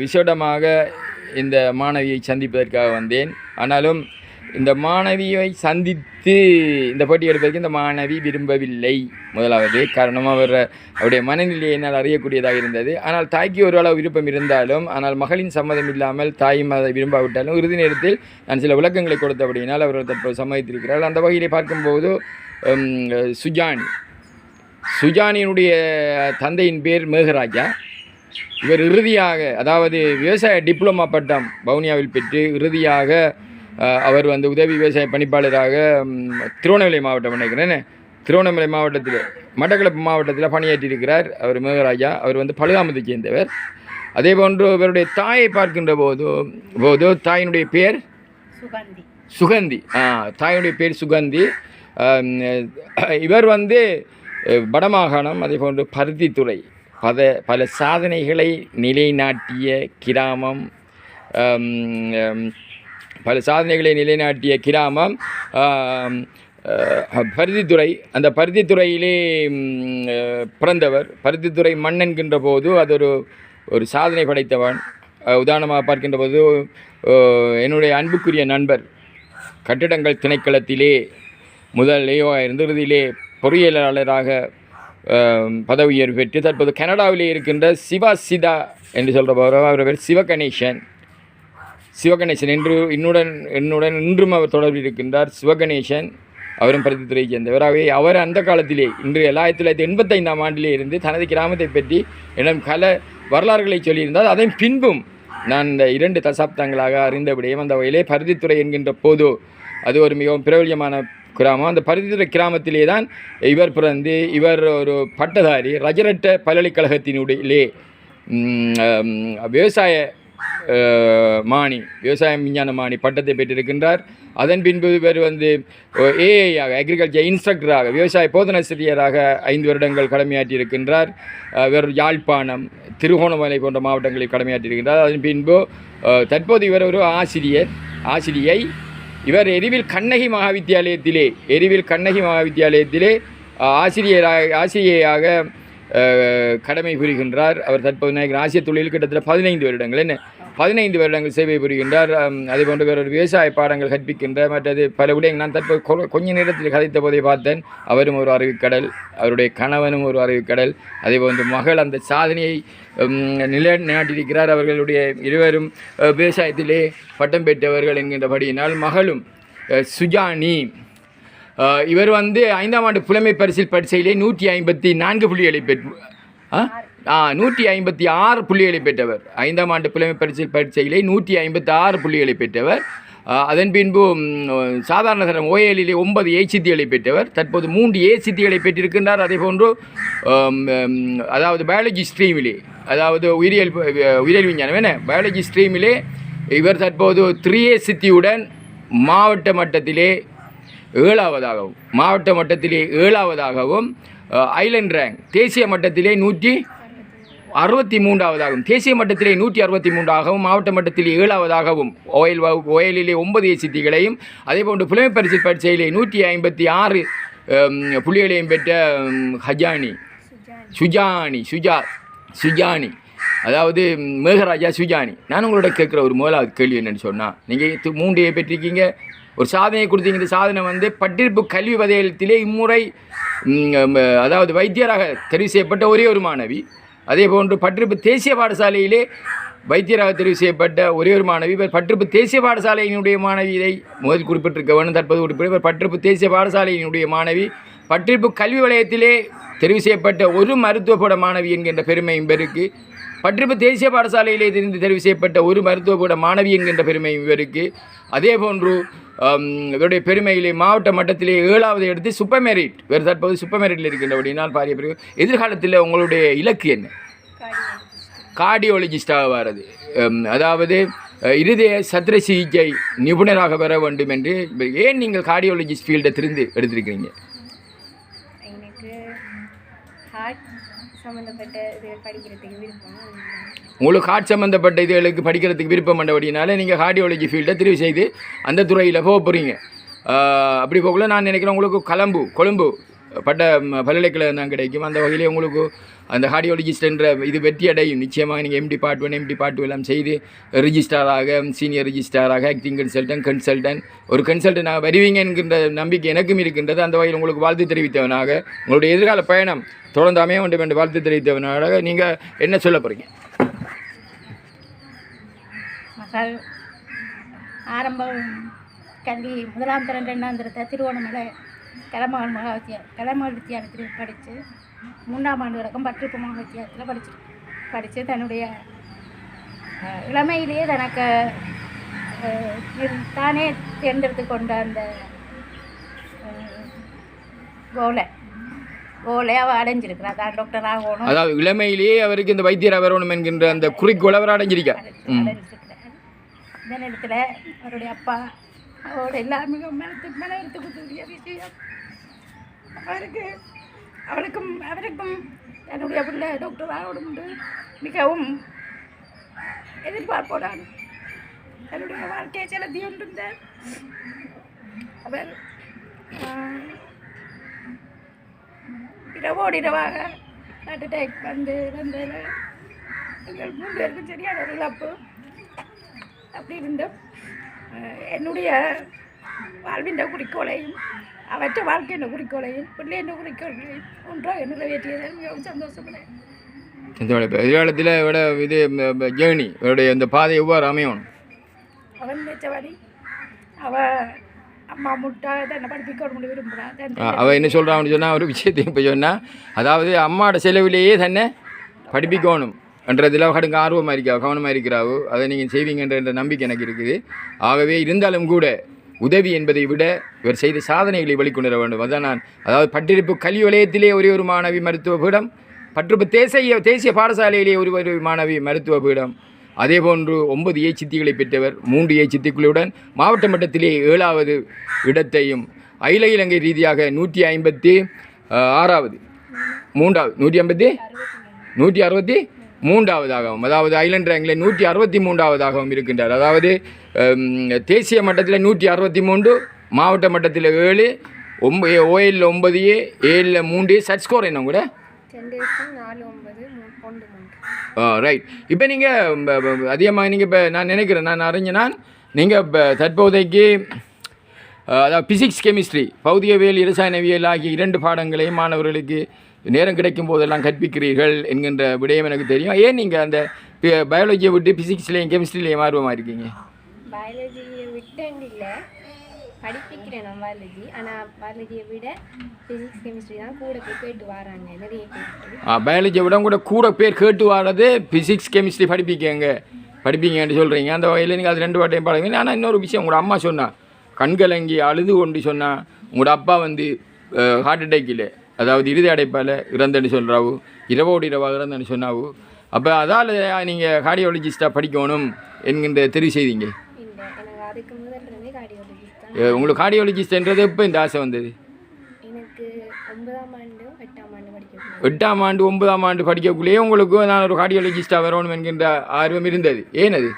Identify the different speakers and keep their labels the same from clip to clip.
Speaker 1: விசேடமாக இந்த மாணவியை சந்திப்பதற்காக வந்தேன். ஆனாலும் இந்த மாணவியை சந்தித்து இந்த போட்டி எடுப்பதற்கு இந்த மாணவி விரும்பவில்லை. முதலாவது காரணம் அவர் அவருடைய மனநிலையை என்னால் அறியக்கூடியதாக இருந்தது. ஆனால் தாய்க்கு ஒரு அளவு விருப்பம் இருந்தாலும் ஆனால் மகளின் சம்மதம் இல்லாமல் தாயும் அதை விரும்பாவிட்டாலும் இறுதி நேரத்தில் நான் சில விளக்கங்களை கொடுத்தபடியினால் அவர் தற்போது சம்மதித்திருக்கிறார். அந்த வகையிலே பார்க்கும்போது சுஜானி சுஜானியினுடைய தந்தையின் பேர் மேகராஜா. இவர் இறுதியாக அதாவது விவசாய டிப்ளமா பட்டம் வவுனியாவில் பெற்று இறுதியாக அவர் வந்து உதவி விவசாய பணிப்பாளராக திருவண்ணாமலை மாவட்டம் நினைக்கிறேன் திருவண்ணாமலை மாவட்டத்தில் மட்டக்களப்பு மாவட்டத்தில் பணியாற்றியிருக்கிறார் அவர் மேகராஜா. அவர் வந்து பழுகாமத்தை சேர்ந்தவர். அதே போன்று இவருடைய தாயை பார்க்கின்ற போது போது தாயினுடைய பேர்?
Speaker 2: சுகந்தி.
Speaker 1: சுகந்தி. ஆ தாயுடைய பேர் சுகந்தி. இவர் வந்து வடமாகாணம் அதே போன்று பருத்தித்துறை. பத பல சாதனைகளை நிலைநாட்டிய கிராமம் பல சாதனைகளை நிலைநாட்டிய கிராமம் பருத்தித்துறை. அந்த பருத்தித்துறையிலே பிறந்தவர். பருத்தித்துறை மண்ணென்கின்ற போது அது ஒரு ஒரு சாதனை படைத்தவன். உதாரணமாக பார்க்கின்ற போது என்னுடைய அன்புக்குரிய நண்பர் கட்டிடங்கள் திணைக்களத்திலே முதல் லேயோவாக இருந்து இறுதியிலே பொறியியலாளராக பதவி உயர்வு பெற்று தற்போது கனடாவிலே இருக்கின்ற சிவா சிதா என்று சொல்கிறவர் அவர் பேர் சிவகணேசன். சிவகணேசன் என்று என்னுடன் என்னுடன் இன்றும் அவர் தொடர்பில் இருக்கின்றார். சிவகணேசன் அவரும் பருத்தித்துறையை சேர்ந்தவர். ஆகவே அவர் அந்த காலத்திலே இன்று ஆயிரத்தி தொள்ளாயிரத்தி எண்பத்தைந்தாம் ஆண்டிலே இருந்து தனது கிராமத்தை பற்றி என்னும் கல வரலாறுகளை சொல்லியிருந்தால் அதன் பின்பும் நான் இந்த இரண்டு தசாப்தங்களாக அறிந்தபடியும் அந்த வகையிலே பருத்தித்துறை என்கின்ற போது அது ஒரு மிகவும் பிரபல்யமான கிராமம். அந்த பருத்தித்துறை கிராமத்திலே தான் இவர் பிறந்து இவர் ஒரு பட்டதாரி ரஜரட்ட பல்கலைக்கழகத்தினுடைய விவசாய மாணி மானி விவசாய விஞ்ஞான மானி பட்டத்தை பெற்றிருக்கின்றார். அதன் பின்பு இவர் வந்து ஏஐயாக அக்ரிகல்ச்சர் இன்ஸ்ட்ரக்டராக விவசாய போதனாசிரியராக ஐந்து வருடங்கள் கடமையாற்றியிருக்கின்றார். இவர் யாழ்ப்பாணம் திருகோணமலை போன்ற மாவட்டங்களில் கடமையாற்றியிருக்கின்றார். அதன் பின்பு தற்போது இவர் ஒரு ஆசிரியர் ஆசிரியை இவர் எரிவில் கண்ணகி மகாவித்தியாலயத்திலே எரிவில் கண்ணகி மகாவித்தியாலயத்திலே ஆசிரியராக ஆசிரியராக ஆசிரியையாக கடமை புரிகின்றார். அவர் தற்போது நினைக்கிறேன் ஆசிய தொழில் கிட்டத்தட்ட பதினைந்து வருடங்கள். என்ன? பதினைந்து வருடங்கள் சேவை புரிகின்றார். அதே போன்று வேறொரு விவசாய பாடங்கள் கற்பிக்கின்ற மற்றது பல விடயங்கள் நான் தற்போது கொ- கொஞ்ச நேரத்தில் கதைத்த போதை பார்த்தேன். அவரும் ஒரு அறிவுக்கடல் அவருடைய கணவனும் ஒரு அறிவுக்கடல். அதே போன்று மகள் அந்த சாதனையை உம், நிலைநாட்டியிருக்கிறார். அவர்களுடைய இருவரும் விவசாயத்திலே பட்டம் பெற்றவர்கள் என்கின்றபடியினால் மகளும் சுஜானி இவர் வந்து ஐந்தாம் ஆண்டு புலமை பரிசில் பரீட்சையிலே நூற்றி ஐம்பத்தி நான்கு புள்ளிகளை பெற்று ஆ? நூற்றி ஐம்பத்தி ஆறு புள்ளிகளை பெற்றவர். ஐந்தாம் ஆண்டு புலமை பரிசில் பரீட்சையிலே நூற்றி ஐம்பத்தி ஆறு புள்ளிகளை பெற்றவர். அதன் பின்பு சாதாரண தரம் ஓஏலிலே ஒன்பது ஏ சித்திகளை பெற்றவர். தற்போது மூன்று ஏ சித்திகளை பெற்றிருக்கின்றார். அதே போன்று அதாவது பயாலஜி ஸ்ட்ரீமிலே அதாவது உயிரியல் உயிரியல் விஞ்ஞானம் என்ன? பயாலஜி ஸ்ட்ரீமிலே இவர் தற்போது த்ரீ ஏ சித்தியுடன் மாவட்ட மட்டத்திலே ஏழாவதாகவும் மாவட்ட மட்டத்திலே ஏழாவதாகவும் ஐலண்ட் ரேங்க் தேசிய மட்டத்திலே நூற்றி அறுபத்தி மூன்றாவதாகவும் தேசிய மட்டத்திலே நூற்றி அறுபத்தி மூன்றாகவும் மாவட்ட மட்டத்திலே ஏழாவதாகவும் ஓயல் வகு- ஓயலிலே ஒன்பது சித்திகளையும் அதேபோன்று புலமை பரிசு பரீட்சையிலே நூற்றி ஐம்பத்தி ஆறு புள்ளிகளையும் பெற்ற ஹஜானி. சுஜானி சுஜா சுஜானி. அதாவது மேகராஜா சுஜானி. நான் உங்களோட கேட்குற ஒரு முதலாவது கேள்வி என்னென்னு சொன்னால் நீங்கள் மூன்று பெற்றிருக்கீங்க. ஒரு சாதனையை கொடுத்தீங்க. இந்த சாதனை வந்து பட்டிருப்பு கல்வி வதையத்திலே இம்முறை அதாவது வைத்தியராக தெரிவு செய்யப்பட்ட ஒரே ஒரு மாணவி. அதே போன்று பட்டிருப்பு தேசிய பாடசாலையிலே வைத்தியராக தெரிவு செய்யப்பட்ட ஒரே ஒரு மாணவி இவர் பட்டிருப்பு தேசிய பாடசாலையினுடைய மாணவி. இதை முதல் குறிப்பிட்டிருக்க வேண்டும். தற்போது குறிப்பிட்ட இவர் பட்டிருப்பு தேசிய பாடசாலையினுடைய மாணவி. பட்டிருப்பு கல்வி வலயத்திலே தெரிவு செய்யப்பட்ட ஒரு மருத்துவ கூட மாணவி என்கின்ற பெருமையும் இவருக்கு. பட்டிருப்பு தேசிய பாடசாலையிலே இருந்து தெரிவு செய்யப்பட்ட ஒரு மருத்துவ கூட மாணவி என்கின்ற பெருமையும் இவருக்கு. அதே இதோடைய பெருமையிலே மாவட்ட மட்டத்திலே ஏழாவது எடுத்து சூப்பர் மெரிட் வேறு தற்போது சூப்பர் மெரிட்டில் அப்படின்னால் பாரிய பிரிவு எதிர்காலத்தில் உங்களுடைய இலக்கு என்ன? கார்டியோலஜிஸ்டாக வர்றது அதாவது இருதய சத்திர சிகிச்சை நிபுணராக வர வேண்டும் என்று ஏன் நீங்கள் கார்டியோலஜிஸ்ட் ஃபீல்டை திருந்து எடுத்திருக்கிறீங்க?
Speaker 2: ஹார்ட் சம்மந்தப்பட்ட இதுகள் படிக்கிறதுக்கு விருப்பம்.
Speaker 1: உங்களுக்கு ஹார்ட் சம்மந்தப்பட்ட இதுகளுக்கு படிக்கிறதுக்கு விருப்பம் பண்ணபடினால நீங்கள் கார்டியாலஜி ஃபீல்டை தெரிவு செய்து அந்த துறையில் போக போகிறீங்க அப்படி போகல நான் நினைக்கிறேன் உங்களுக்கு கலம்பு கொழும்பு பட்ட பல்கலைக்கழகம் தான் கிடைக்கும். அந்த வகையிலே உங்களுக்கு அந்த கார்டியாலஜிஸ்ட் என்ற இது வெற்றி அடையும். நிச்சயமாக நீங்கள் MD part one MD part எல்லாம் செய்து ரிஜிஸ்டாராக சீனியர் ரிஜிஸ்டாராக ஆக்டிங் கன்சல்டன்ட் கன்சல்டன்ட் ஒரு கன்சல்டனாக வருவீங்க என்கின்ற நம்பிக்கை எனக்கும் இருக்கின்றது. அந்த வகையில் உங்களுக்கு வாழ்த்து தெரிவித்தவனாக உங்களுடைய எதிர்கால பயணம் தொடர்ந்து அமைய வேண்டும் என்று வாழ்த்து தெரிவித்தவனாக நீங்கள் என்ன சொல்ல போகிறீங்க
Speaker 3: மகள் கல்வி முதலாம் திறன் ரெண்டாம் தரத்தை கலைமகள் மகா வித்தியா கலைமகள் வித்தியாலயத்தில் படித்து மூன்றாம் ஆண்டு வரைக்கும் பட்டிருப்பு மகா வித்தியாலயத்தில் படிச்சு படித்து தன்னுடைய இளமையிலேயே தனக்கு தானே தேர்ந்தெடுத்து கொண்ட அந்த கோலை. கோலை அவள் அடைஞ்சிருக்கிறா. தான் டாக்டர் ஆகணும்.
Speaker 1: அதாவது இளமையிலேயே அவருக்கு இந்த வைத்தியர் வரணும் என்கின்ற அந்த குறிக்கோளை அவர் அடைஞ்சிருக்கார்.
Speaker 3: அடைஞ்சிருக்கிறார். இந்த நேரத்தில் அவருடைய அப்பா அவரோட எல்லாருமே மனத்து மனவருத்துக்குரிய விஷயம். அவருக்கு அவருக்கும் அவருக்கும் என்னுடைய பிள்ளை டாக்டர் உண்டு மிகவும் எதிர்பார்ப்போடான் என்னுடைய வாழ்க்கையை செலுத்தி கொண்டிருந்தார் அவர் இரவோடு இரவாக ஹார்ட் அட்டாக் வந்து வந்ததில் எங்கள் மூன்று பேருக்கும் சரியான ஒரு இழப்பு. அப்படி இருந்தும் என்னுடைய வாழ்வின் குறிக்கோளையும் அவற்ற வாழ்க்கையின் குறிக்கோளையும் பிள்ளையின் குறிக்கோளையும் ஒன்றாக நிறைவேற்றியதில் மிகவும் சந்தோஷப்படுறேன்
Speaker 1: எதிர்காலத்தில் இவட இது ஜேர்னி இவருடைய இந்த பாதை எவ்வாறு அமையணும்?
Speaker 3: அவன் நினைச்சபடி அவ அம்மா முட்டா தன்னை படிப்பிக்கணும் விரும்புகிறான் தன்
Speaker 1: அ- அவ என்ன சொல்கிறான்னு சொன்னால் ஒரு விஷயத்தையும் இப்போ சொன்னால் அதாவது அம்மாவோட செலவிலேயே தன்னை படிப்பிக்கணும். என்றதில் கடுங்க ஆர்வமாக இருக்கா கவனமாக இருக்கிறாவோ அதை நீங்கள் செய்வீங்கன்ற என்ற நம்பிக்கை எனக்கு இருக்குது. ஆகவே இருந்தாலும் கூட உதவி என்பதை விட இவர் செய்த சாதனைகளை வெளிக்கொணர வேண்டும். அதான் நான் அதாவது பட்டிருப்பு கல்வி வலயத்திலே ஒரே ஒரு மாணவி மருத்துவ பீடம் பட்டிருப்பு தேசிய தேசிய பாடசாலையிலே ஒரு ஒரு மாணவி மருத்துவ பீடம். அதேபோன்று ஒன்பது ஏ சித்திகளை பெற்றவர் மூன்று ஏ சித்திகளுடன் மாவட்ட மட்டத்திலே ஏழாவது இடத்தையும் அகில இலங்கை ரீதியாக நூற்றி ஐம்பத்தி ஆறாவது மூன்றாவது நூற்றி ஐம்பத்தி? நூற்றி அறுபத்தி? மூன்றாவதாகவும் அதாவது ஐலண்ட் ரேங்கில் நூற்றி அறுபத்தி மூன்றாவதாகவும் இருக்கின்றார். அதாவது தேசிய மட்டத்தில் நூற்றி அறுபத்தி மூன்று மாவட்ட மட்டத்தில் ஏழு ஒம்ப ஓஎல்ல ஒன்பது ஏ ஏழில் மூன்று சட் ஸ்கோர் என்ன கூட? ரைட் இப்போ நீங்கள் அதிகமாக நீங்கள் இப்போ நான் நினைக்கிறேன் நான் அறிஞ்ச நான் நீங்கள் இப்போ தற்போதைக்கு அதாவது பிசிக்ஸ் கெமிஸ்ட்ரி பௌதிகவியல் இரசாயனவியல் ஆகிய இரண்டு பாடங்களையும் மாணவர்களுக்கு நேரம் கிடைக்கும் போதெல்லாம் கற்பிக்கிறீர்கள் என்கின்ற விடயம் எனக்கு தெரியும். ஏன் நீங்கள் அந்த பயாலஜியை விட்டு பிசிக்ஸ்லேயும் கெமிஸ்ட்ரிலையும் ஆர்வமாக இருக்கீங்க?
Speaker 2: பயாலஜியை விட்டேன்னு இல்லை. படிப்பிக்கிறேன் நான் பயாலஜி ஆனால் பயாலஜியை விட ஃபிசிக்ஸ் கெமிஸ்ட்ரி தான் கூட போய் கேட்டு வராங்க. நிறைய பேர்
Speaker 1: பயாலஜியை விட கூட கூட பேர் கேட்டு வர்றது பிசிக்ஸ் கெமிஸ்ட்ரி படிப்பிக்கங்க படிப்பீங்கன்னு சொல்கிறீங்க அந்த வகையில் நீங்கள் அது ரெண்டு வாட்டையும் பாடுங்க ஆனால் இன்னொரு விஷயம் உங்களோட அம்மா சொன்னா கண்கலங்கி அழுது கொண்டு சொன்னா உங்களோட அப்பா வந்து ஹார்ட் அட்டாக்கில் அதாவது இறுதி அடைப்பால் இறந்தன்னு சொல்கிறாவு இரவோடு இரவாக இறந்தன்னு சொன்னாவு. அப்போ அதால் நீங்கள் கார்டியாலஜிஸ்ட்டாக படிக்கணும் என்கின்ற தெரிவு செய்தீங்க. உங்களுக்கு கார்டியாலஜிஸ்ட்ன்றது எப்போ இந்த ஆசை வந்தது?
Speaker 2: எட்டாம் ஆண்டு
Speaker 1: ஒன்பதாம் ஆண்டு படிக்கக்குள்ளேயே உங்களுக்கு நான் ஒரு கார்டியாலஜிஸ்ட்டாக வரணும் என்கின்ற ஆர்வம் இருந்தது. ஏன் அது?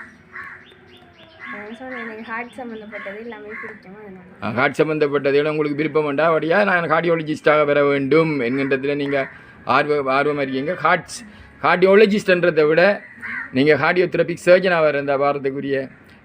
Speaker 2: ஹார்ட் சம்மந்தப்பட்டது எல்லாமே பிடிக்கும் அதனால.
Speaker 1: ஹார்ட் சம்மந்தப்பட்டதில் உங்களுக்கு விருப்பம் உண்டா? அப்படியா? நான் கார்டியாலஜிஸ்ட்டாக வர வேண்டும் என்கின்றதில் நீங்கள் ஆர்வ ஆர்வமாக இருக்கீங்க. ஹார்ட்ஸ் கார்டியாலஜிஸ்ட்ன்றதை விட நீங்கள் கார்டியோதெரபிக் சர்ஜனாக வர இந்த வாரத்துக்குரிய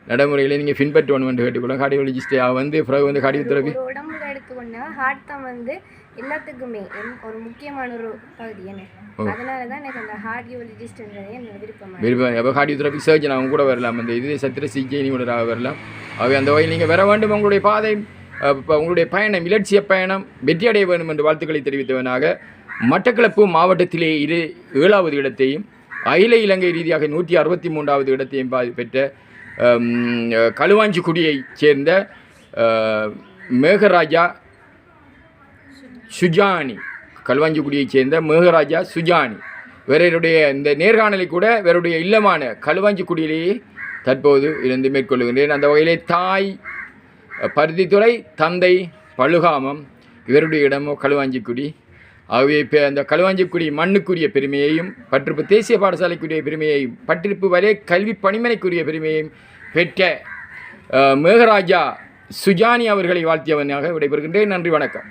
Speaker 1: நடைமுறைகளை நீங்கள் பின்பற்றணும் என்று கேட்டுக்கொள்ள கார்டியாலஜிஸ்ட்டாக வந்து பிறகு வந்து கார்டியோதெரபி
Speaker 2: உடம்புல எடுத்துக்கொண்டா ஹார்ட் தான் வந்து எல்லாத்துக்குமே ஒரு முக்கியமான ஒரு பகுதி என்ன? அதனால தான் எனக்கு அந்த ஹார்டியோலஜிஸ்ட்ன்றதே எனக்கு விருப்பமாக
Speaker 1: விருப்பம். அப்போ சர்ஜன் அவங்க கூட வரலாம். அந்த இது சத்திர சிகிச்சை நிபுணராக வரலாம். ஆகவே அந்த வகையில் நீங்கள் வர வேண்டும். உங்களுடைய பாதை இப்ப உங்களுடைய பயணம் இலட்சிய பயணம் வெற்றியடைய வேண்டும் என்று வாழ்த்துக்களை தெரிவித்தவனாக மட்டக்களப்பு மாவட்டத்திலே இரு ஏழாவது இடத்தையும் அகில இலங்கை ரீதியாக நூற்றி அறுபத்தி மூன்றாவது இடத்தையும் பெற்ற களுவாஞ்சிக்குடியைச் சேர்ந்த மேகராஜா சுஜானி. களுவாஞ்சிக்குடியைச் சேர்ந்த மேகராஜா சுஜானி. இவருடைய இந்த நேர்காணலை கூட இவருடைய இல்லமான களுவாஞ்சிக்குடியிலேயே தற்போது இருந்து மேற்கொள்கின்றேன். அந்த வகையிலே தாய் பருத்தித்துறை தந்தை பழுகாமம் இவருடைய இடமோ களுவாஞ்சிக்குடி ஆகவே இப்போ அந்த களுவாஞ்சிக்குடி மண்ணுக்குரிய பெருமையையும் பற்றிருப்பு தேசிய பாடசாலைக்குரிய பெருமையையும் பற்றிருப்பு வரை கல்வி பணிமனைக்குரிய பெருமையையும் பெற்ற மேகராஜா சுஜானி அவர்களை வாழ்த்தியவனாக விடைபெறுகின்றேன். நன்றி வணக்கம்.